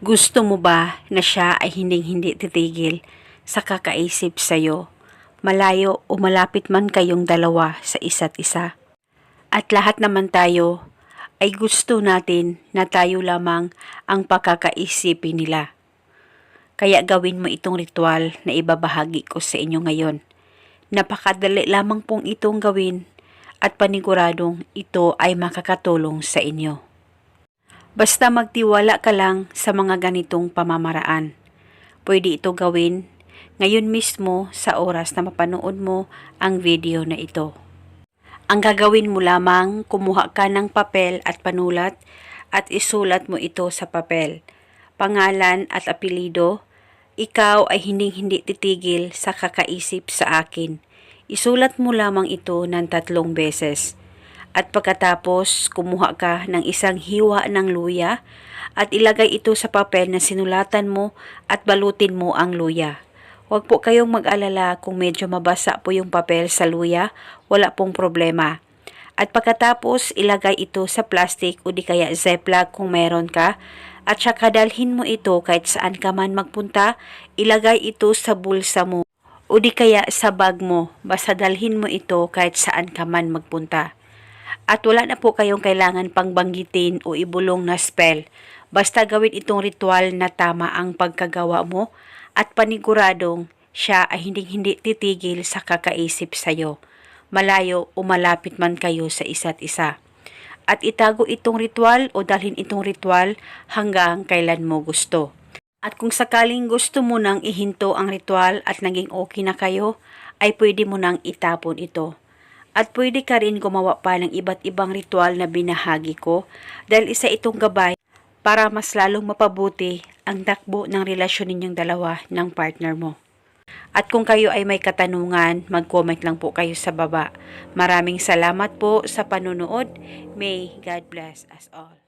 Gusto mo ba na siya ay hinding-hindi titigil sa kakaisip sa'yo, malayo o malapit man kayong dalawa sa isa't isa? At lahat naman tayo ay gusto natin na tayo lamang ang pakakaisipin nila. Kaya gawin mo itong ritual na ibabahagi ko sa inyo ngayon. Napakadali lamang pong itong gawin at paniguradong ito ay makakatulong sa inyo. Basta magtiwala ka lang sa mga ganitong pamamaraan. Pwede ito gawin ngayon mismo sa oras na mapanood mo ang video na ito. Ang gagawin mo lamang, kumuha ka ng papel at panulat at isulat mo ito sa papel. Pangalan at apelido, ikaw ay hinding-hindi titigil sa kakaisip sa akin. Isulat mo lamang ito ng tatlong beses. At pagkatapos, kumuha ka ng isang hiwa ng luya at ilagay ito sa papel na sinulatan mo at balutin mo ang luya. Huwag po kayong mag-alala kung medyo mabasa po yung papel sa luya, wala pong problema. At pagkatapos, ilagay ito sa plastic o di kaya ziploc kung meron ka. At saka dalhin mo ito kahit saan ka man magpunta, ilagay ito sa bulsa mo o di kaya sa bag mo. Basta dalhin mo ito kahit saan ka man magpunta. At wala na po kayong kailangan pang banggitin o ibulong na spell. Basta gawin itong ritual na tama ang pagkagawa mo at paniguradong siya ay hindi-hindi titigil sa kakaisip sa'yo. Malayo o malapit man kayo sa isa't isa. At itago itong ritual o dalhin itong ritual hanggang kailan mo gusto. At kung sakaling gusto mo nang ihinto ang ritual at naging okay na kayo, ay pwede mo nang itapon ito. At pwede ka rin gumawa pa ng iba't ibang ritual na binahagi ko dahil isa itong gabay para mas lalong mapabuti ang takbo ng relasyon ninyong dalawa ng partner mo. At kung kayo ay may katanungan, mag-comment lang po kayo sa baba. Maraming salamat po sa panunood. May God bless us all.